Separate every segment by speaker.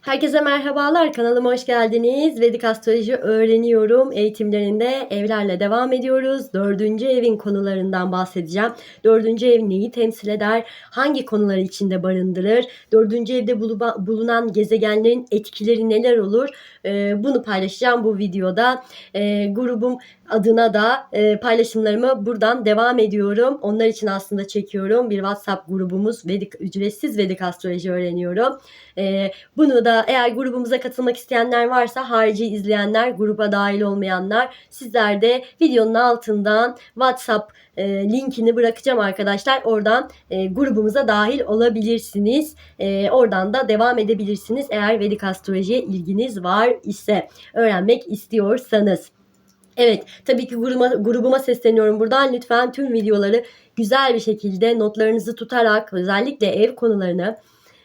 Speaker 1: Herkese merhabalar. Kanalıma hoş geldiniz. Vedik Astroloji öğreniyorum. Eğitimlerinde evlerle devam ediyoruz. Dördüncü evin konularından bahsedeceğim. Dördüncü ev neyi temsil eder? Hangi konuları içinde barındırır? Dördüncü evde bulu- bulunan gezegenlerin etkileri neler olur? Ee, bunu paylaşacağım bu videoda. Ee, grubum adına da e, paylaşımlarımı buradan devam ediyorum. Onlar için aslında çekiyorum. Bir WhatsApp grubumuz Vedik ücretsiz Vedik Astroloji öğreniyorum. Ee, bunu da eğer grubumuza katılmak isteyenler varsa harici izleyenler, gruba dahil olmayanlar sizler de videonun altından WhatsApp e, linkini bırakacağım arkadaşlar. Oradan e, grubumuza dahil olabilirsiniz. E, oradan da devam edebilirsiniz eğer Vedik astrolojiye ilginiz var ise öğrenmek istiyorsanız. Evet tabii ki grubuma, grubuma sesleniyorum buradan. Lütfen tüm videoları güzel bir şekilde notlarınızı tutarak özellikle ev konularını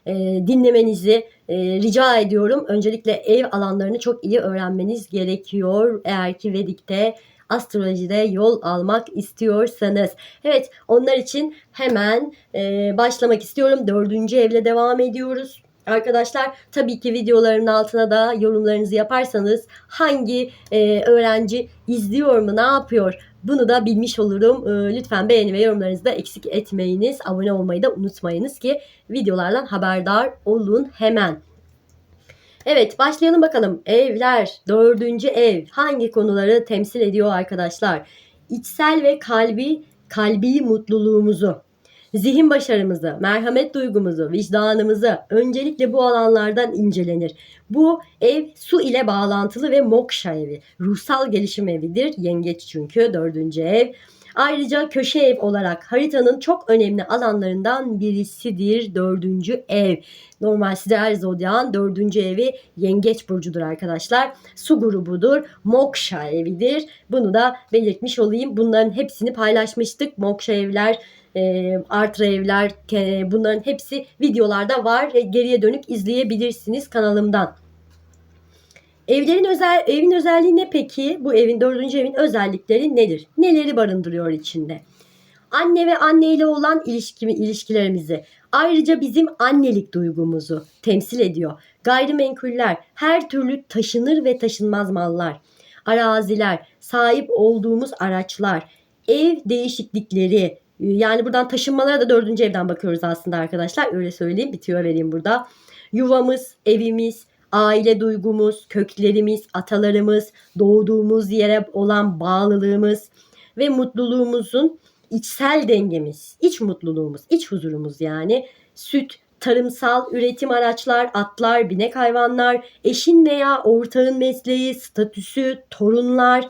Speaker 1: e, dinlemenizi e, rica ediyorum. Öncelikle ev alanlarını çok iyi öğrenmeniz gerekiyor. Eğer ki Vedik'te astrolojide yol almak istiyorsanız. Evet onlar için hemen e, başlamak istiyorum. Dördüncü evle devam ediyoruz. Arkadaşlar tabii ki videoların altına da yorumlarınızı yaparsanız hangi e, öğrenci izliyor mu ne yapıyor bunu da bilmiş olurum. E, lütfen beğeni ve yorumlarınızı da eksik etmeyiniz. Abone olmayı da unutmayınız ki videolardan haberdar olun hemen. Evet başlayalım bakalım. Evler, dördüncü ev hangi konuları temsil ediyor arkadaşlar? İçsel ve kalbi, kalbi mutluluğumuzu, zihin başarımızı, merhamet duygumuzu, vicdanımızı öncelikle bu alanlardan incelenir. Bu ev su ile bağlantılı ve moksha evi. Ruhsal gelişim evidir. Yengeç çünkü dördüncü ev. Ayrıca köşe ev olarak haritanın çok önemli alanlarından birisidir dördüncü ev. Normal sideral zodyan dördüncü evi yengeç burcudur arkadaşlar. Su grubudur. Moksha evidir. Bunu da belirtmiş olayım. Bunların hepsini paylaşmıştık. Moksha evler e, artı evler bunların hepsi videolarda var. E, Geriye dönük izleyebilirsiniz kanalımdan. Evlerin özel evin özelliği ne peki? Bu evin dördüncü evin özellikleri nedir? Neleri barındırıyor içinde? Anne ve anne ile olan ilişkimi, ilişkilerimizi, ayrıca bizim annelik duygumuzu temsil ediyor. Gayrimenkuller, her türlü taşınır ve taşınmaz mallar, araziler, sahip olduğumuz araçlar, ev değişiklikleri, yani buradan taşınmalara da dördüncü evden bakıyoruz aslında arkadaşlar. Öyle söyleyeyim, bitiyor vereyim burada. Yuvamız, evimiz, aile duygumuz, köklerimiz, atalarımız, doğduğumuz yere olan bağlılığımız ve mutluluğumuzun içsel dengemiz, iç mutluluğumuz, iç huzurumuz yani süt, tarımsal üretim araçlar, atlar, binek hayvanlar, eşin veya ortağın mesleği, statüsü, torunlar,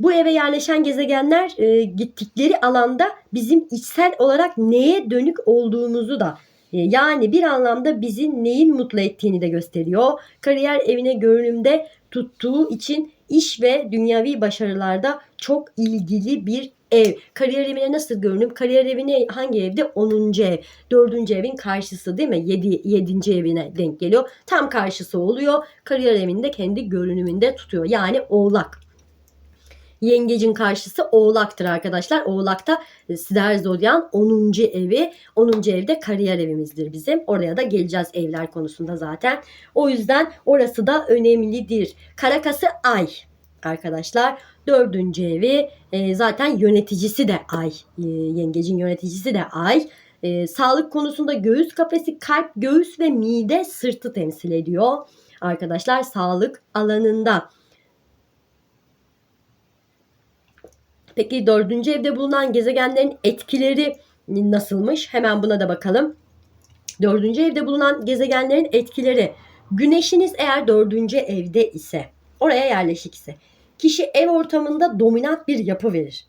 Speaker 1: bu eve yerleşen gezegenler e, gittikleri alanda bizim içsel olarak neye dönük olduğumuzu da e, yani bir anlamda bizi neyin mutlu ettiğini de gösteriyor. Kariyer evine görünümde tuttuğu için iş ve dünyavi başarılarda çok ilgili bir ev. Kariyer evine nasıl görünüm? Kariyer evine hangi evde? 10. ev. 4. evin karşısı değil mi? 7. 7. evine denk geliyor. Tam karşısı oluyor. Kariyer evinde kendi görünümünde tutuyor. Yani oğlak. Yengecin karşısı Oğlak'tır arkadaşlar. Oğlak'ta Sider Zodyan 10. evi. 10. evde kariyer evimizdir bizim. Oraya da geleceğiz evler konusunda zaten. O yüzden orası da önemlidir. Karakası Ay arkadaşlar. Dördüncü evi e, zaten yöneticisi de Ay. E, yengecin yöneticisi de Ay. E, sağlık konusunda göğüs kafesi, kalp, göğüs ve mide, sırtı temsil ediyor. Arkadaşlar sağlık alanında. Peki dördüncü evde bulunan gezegenlerin etkileri nasılmış? Hemen buna da bakalım. Dördüncü evde bulunan gezegenlerin etkileri. Güneşiniz eğer dördüncü evde ise, oraya yerleşik ise, kişi ev ortamında dominant bir yapı verir.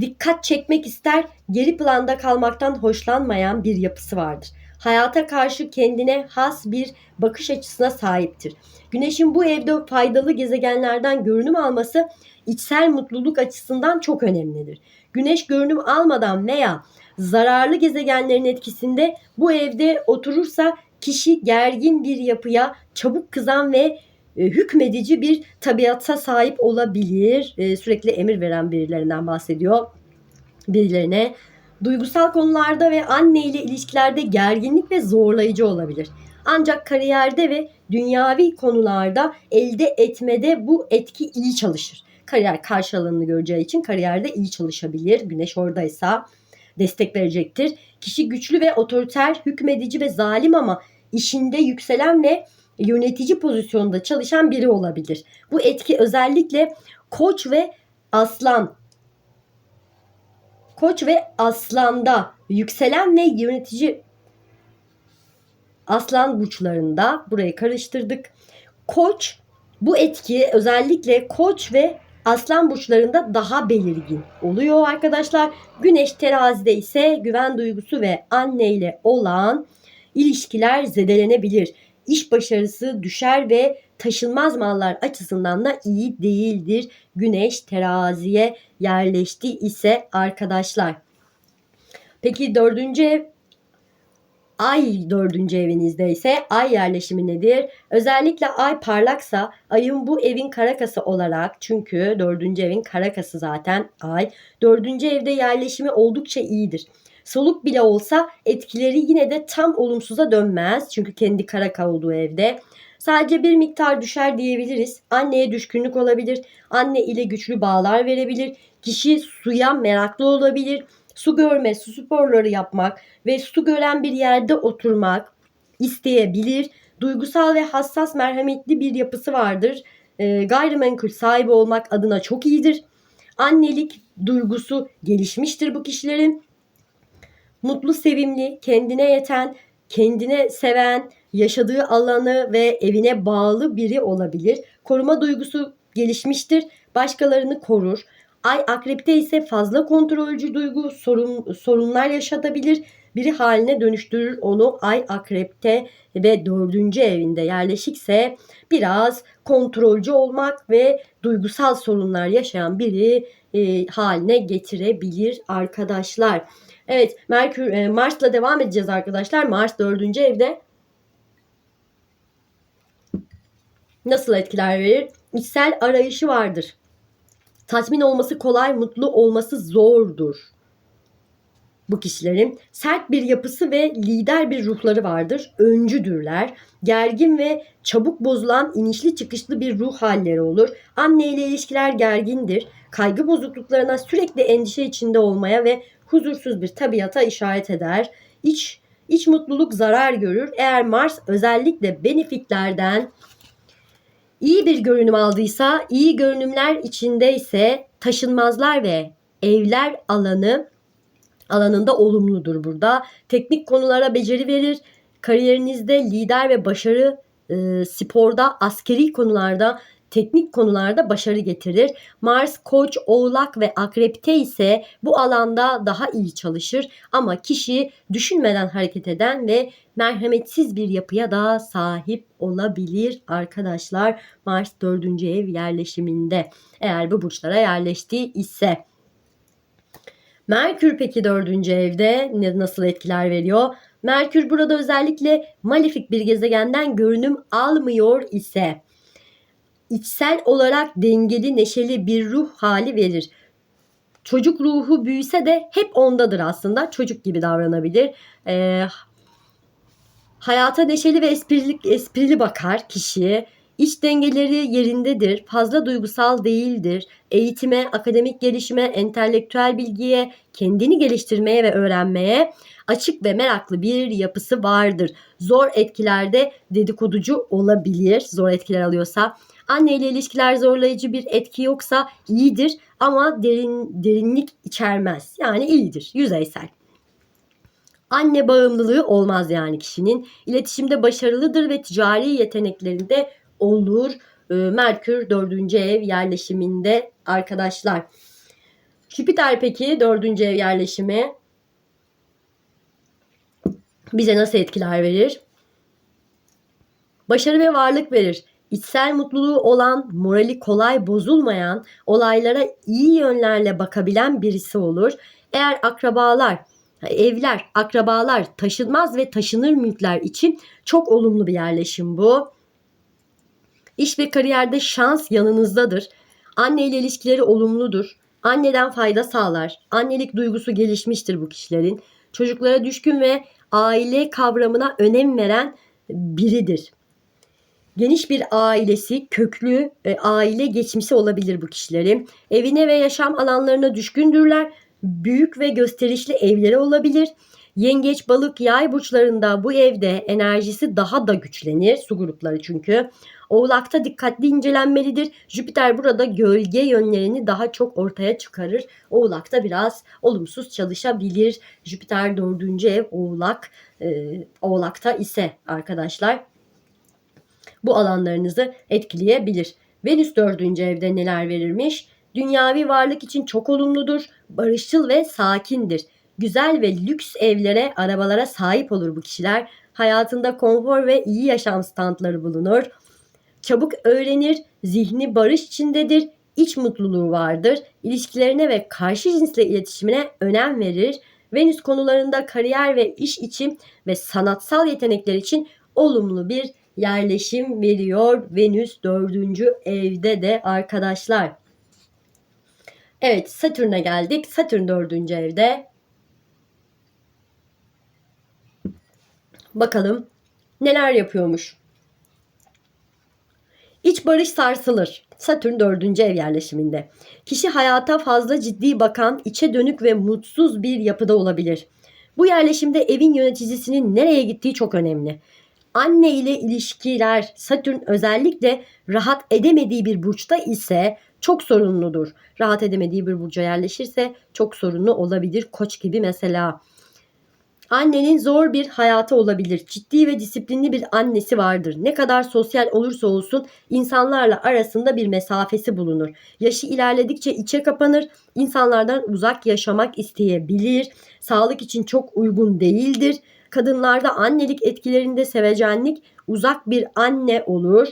Speaker 1: Dikkat çekmek ister, geri planda kalmaktan hoşlanmayan bir yapısı vardır. Hayata karşı kendine has bir bakış açısına sahiptir. Güneşin bu evde faydalı gezegenlerden görünüm alması içsel mutluluk açısından çok önemlidir. Güneş görünüm almadan veya zararlı gezegenlerin etkisinde bu evde oturursa kişi gergin bir yapıya, çabuk kızan ve e, hükmedici bir tabiata sahip olabilir. E, sürekli emir veren birilerinden bahsediyor. Birilerine duygusal konularda ve anne ile ilişkilerde gerginlik ve zorlayıcı olabilir. Ancak kariyerde ve dünyavi konularda elde etmede bu etki iyi çalışır. Kariyer karşı alanını göreceği için kariyerde iyi çalışabilir. Güneş oradaysa destek verecektir. Kişi güçlü ve otoriter, hükmedici ve zalim ama işinde yükselen ve yönetici pozisyonda çalışan biri olabilir. Bu etki özellikle koç ve aslan koç ve aslanda yükselen ve yönetici aslan burçlarında burayı karıştırdık. Koç bu etki özellikle koç ve aslan burçlarında daha belirgin oluyor arkadaşlar. Güneş terazide ise güven duygusu ve anne ile olan ilişkiler zedelenebilir. İş başarısı düşer ve taşınmaz mallar açısından da iyi değildir. Güneş teraziye yerleşti ise arkadaşlar. Peki dördüncü ev Ay dördüncü evinizde ise ay yerleşimi nedir? Özellikle ay parlaksa ayın bu evin karakası olarak çünkü dördüncü evin karakası zaten ay. Dördüncü evde yerleşimi oldukça iyidir. Soluk bile olsa etkileri yine de tam olumsuza dönmez. Çünkü kendi karaka olduğu evde. Sadece bir miktar düşer diyebiliriz. Anneye düşkünlük olabilir. Anne ile güçlü bağlar verebilir. Kişi suya meraklı olabilir su görme, su sporları yapmak ve su gören bir yerde oturmak isteyebilir. Duygusal ve hassas merhametli bir yapısı vardır. E, gayrimenkul sahibi olmak adına çok iyidir. Annelik duygusu gelişmiştir bu kişilerin. Mutlu, sevimli, kendine yeten, kendine seven, yaşadığı alanı ve evine bağlı biri olabilir. Koruma duygusu gelişmiştir. Başkalarını korur. Ay akrepte ise fazla kontrolcü duygu sorun, sorunlar yaşatabilir. Biri haline dönüştürür onu ay akrepte ve dördüncü evinde yerleşikse biraz kontrolcü olmak ve duygusal sorunlar yaşayan biri e, haline getirebilir arkadaşlar. Evet Merkür e, Mars'la devam edeceğiz arkadaşlar. Mars dördüncü evde nasıl etkiler verir? İçsel arayışı vardır. Tatmin olması kolay, mutlu olması zordur. Bu kişilerin sert bir yapısı ve lider bir ruhları vardır. Öncüdürler. Gergin ve çabuk bozulan inişli çıkışlı bir ruh halleri olur. Anne ile ilişkiler gergindir. Kaygı bozukluklarına sürekli endişe içinde olmaya ve huzursuz bir tabiata işaret eder. İç, iç mutluluk zarar görür. Eğer Mars özellikle benefitlerden İyi bir görünüm aldıysa, iyi görünümler içinde ise taşınmazlar ve evler alanı alanında olumludur burada. Teknik konulara beceri verir. Kariyerinizde lider ve başarı e, sporda, askeri konularda teknik konularda başarı getirir. Mars, Koç, Oğlak ve Akrep'te ise bu alanda daha iyi çalışır ama kişi düşünmeden hareket eden ve merhametsiz bir yapıya da sahip olabilir arkadaşlar. Mars 4. ev yerleşiminde eğer bu burçlara yerleştiği ise. Merkür peki 4. evde nasıl etkiler veriyor? Merkür burada özellikle malefik bir gezegenden görünüm almıyor ise içsel olarak dengeli, neşeli bir ruh hali verir. Çocuk ruhu büyüse de hep ondadır aslında. Çocuk gibi davranabilir. Ee, hayata neşeli ve esprili, esprili bakar kişiye. İç dengeleri yerindedir. Fazla duygusal değildir. Eğitime, akademik gelişime, entelektüel bilgiye, kendini geliştirmeye ve öğrenmeye açık ve meraklı bir yapısı vardır. Zor etkilerde dedikoducu olabilir. Zor etkiler alıyorsa Anne ile ilişkiler zorlayıcı bir etki yoksa iyidir ama derin derinlik içermez. Yani iyidir, yüzeysel. Anne bağımlılığı olmaz yani kişinin. İletişimde başarılıdır ve ticari yeteneklerinde olur. Ee, Merkür 4. ev yerleşiminde arkadaşlar. Jüpiter peki 4. ev yerleşimi bize nasıl etkiler verir? Başarı ve varlık verir içsel mutluluğu olan, morali kolay bozulmayan, olaylara iyi yönlerle bakabilen birisi olur. Eğer akrabalar, evler, akrabalar, taşınmaz ve taşınır mülkler için çok olumlu bir yerleşim bu. İş ve kariyerde şans yanınızdadır. Anne ile ilişkileri olumludur. Anneden fayda sağlar. Annelik duygusu gelişmiştir bu kişilerin. Çocuklara düşkün ve aile kavramına önem veren biridir. Geniş bir ailesi, köklü e, aile geçmişi olabilir bu kişilerin. Evine ve yaşam alanlarına düşkündürler. Büyük ve gösterişli evleri olabilir. Yengeç, balık, yay burçlarında bu evde enerjisi daha da güçlenir. Su grupları çünkü. Oğlakta dikkatli incelenmelidir. Jüpiter burada gölge yönlerini daha çok ortaya çıkarır. Oğlakta biraz olumsuz çalışabilir. Jüpiter dördüncü ev Oğlak. E, oğlakta ise arkadaşlar bu alanlarınızı etkileyebilir. Venüs dördüncü evde neler verirmiş? Dünyavi varlık için çok olumludur, barışçıl ve sakindir. Güzel ve lüks evlere, arabalara sahip olur bu kişiler. Hayatında konfor ve iyi yaşam standları bulunur. Çabuk öğrenir, zihni barış içindedir, iç mutluluğu vardır. İlişkilerine ve karşı cinsle iletişimine önem verir. Venüs konularında kariyer ve iş için ve sanatsal yetenekler için olumlu bir yerleşim veriyor Venüs dördüncü evde de arkadaşlar. Evet Satürn'e geldik. Satürn dördüncü evde. Bakalım neler yapıyormuş. İç barış sarsılır. Satürn dördüncü ev yerleşiminde. Kişi hayata fazla ciddi bakan, içe dönük ve mutsuz bir yapıda olabilir. Bu yerleşimde evin yöneticisinin nereye gittiği çok önemli. Anne ile ilişkiler Satürn özellikle rahat edemediği bir burçta ise çok sorunludur. Rahat edemediği bir burca yerleşirse çok sorunlu olabilir. Koç gibi mesela. Annenin zor bir hayatı olabilir. Ciddi ve disiplinli bir annesi vardır. Ne kadar sosyal olursa olsun insanlarla arasında bir mesafesi bulunur. Yaşı ilerledikçe içe kapanır. İnsanlardan uzak yaşamak isteyebilir. Sağlık için çok uygun değildir. Kadınlarda annelik etkilerinde sevecenlik uzak bir anne olur.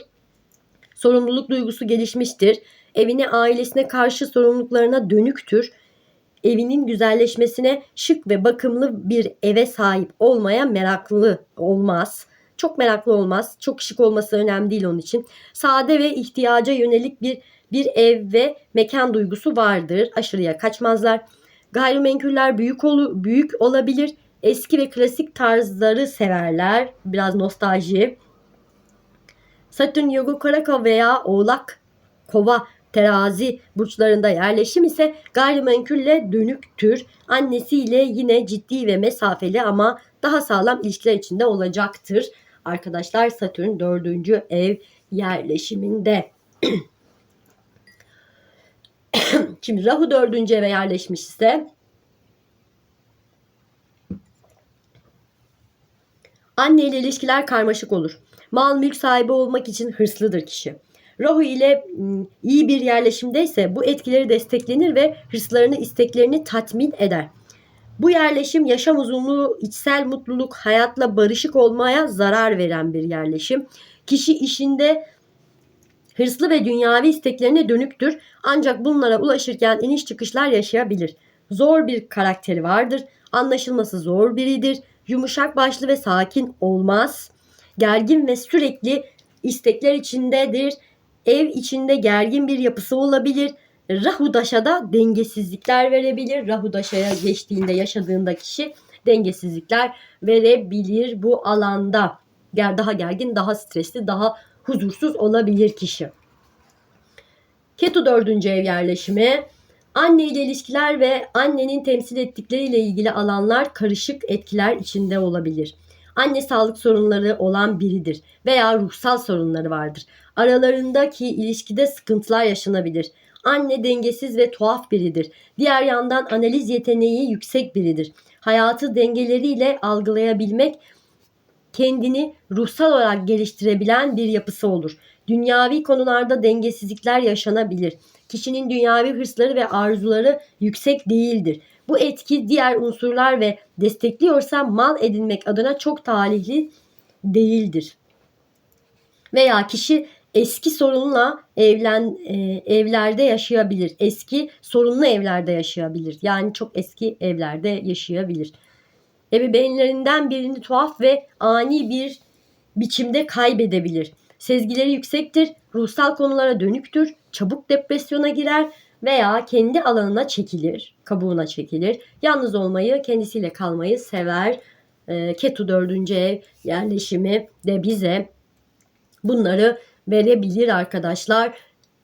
Speaker 1: Sorumluluk duygusu gelişmiştir. Evine, ailesine karşı sorumluluklarına dönüktür. Evinin güzelleşmesine şık ve bakımlı bir eve sahip olmaya meraklı olmaz. Çok meraklı olmaz. Çok şık olması önemli değil onun için. Sade ve ihtiyaca yönelik bir bir ev ve mekan duygusu vardır. Aşırıya kaçmazlar. Gayrimenkuller büyük olu, büyük olabilir Eski ve klasik tarzları severler. Biraz nostalji. Satürn Yoga Karaka veya Oğlak Kova terazi burçlarında yerleşim ise gayrimenkulle dönüktür. Annesiyle yine ciddi ve mesafeli ama daha sağlam ilişkiler içinde olacaktır. Arkadaşlar Satürn 4. ev yerleşiminde. Şimdi Rahu 4. eve yerleşmiş ise Anne ile ilişkiler karmaşık olur. Mal mülk sahibi olmak için hırslıdır kişi. Rahu ile iyi bir yerleşimdeyse bu etkileri desteklenir ve hırslarını, isteklerini tatmin eder. Bu yerleşim yaşam uzunluğu, içsel mutluluk, hayatla barışık olmaya zarar veren bir yerleşim. Kişi işinde hırslı ve dünyavi isteklerine dönüktür. Ancak bunlara ulaşırken iniş çıkışlar yaşayabilir. Zor bir karakteri vardır. Anlaşılması zor biridir yumuşak başlı ve sakin olmaz. Gergin ve sürekli istekler içindedir. Ev içinde gergin bir yapısı olabilir. Rahu Daşa'da dengesizlikler verebilir. Rahu Daşa'ya geçtiğinde yaşadığında kişi dengesizlikler verebilir bu alanda. Daha gergin, daha stresli, daha huzursuz olabilir kişi. Ketu dördüncü ev yerleşimi Anne ile ilişkiler ve annenin temsil ettikleriyle ilgili alanlar karışık etkiler içinde olabilir. Anne sağlık sorunları olan biridir veya ruhsal sorunları vardır. Aralarındaki ilişkide sıkıntılar yaşanabilir. Anne dengesiz ve tuhaf biridir. Diğer yandan analiz yeteneği yüksek biridir. Hayatı dengeleriyle algılayabilmek kendini ruhsal olarak geliştirebilen bir yapısı olur. Dünyavi konularda dengesizlikler yaşanabilir. Kişinin dünyavi hırsları ve arzuları yüksek değildir. Bu etki diğer unsurlar ve destekliyorsa mal edinmek adına çok talihli değildir. Veya kişi eski sorunla evlen e, evlerde yaşayabilir. Eski sorunlu evlerde yaşayabilir. Yani çok eski evlerde yaşayabilir. Ebeveynlerinden birini tuhaf ve ani bir biçimde kaybedebilir. Sezgileri yüksektir, ruhsal konulara dönüktür, çabuk depresyona girer veya kendi alanına çekilir, kabuğuna çekilir. Yalnız olmayı, kendisiyle kalmayı sever e, Ketu 4. ev yerleşimi de bize bunları verebilir arkadaşlar.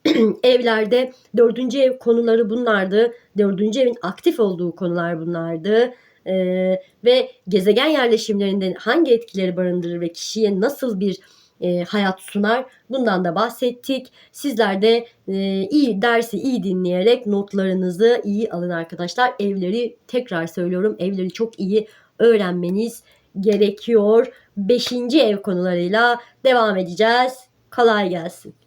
Speaker 1: Evlerde dördüncü ev konuları bunlardı. Dördüncü evin aktif olduğu konular bunlardı. Ee, ve gezegen yerleşimlerinde hangi etkileri barındırır ve kişiye nasıl bir e, hayat sunar bundan da bahsettik. Sizler de e, iyi dersi iyi dinleyerek notlarınızı iyi alın arkadaşlar. Evleri tekrar söylüyorum evleri çok iyi öğrenmeniz gerekiyor. Beşinci ev konularıyla devam edeceğiz. Kolay gelsin.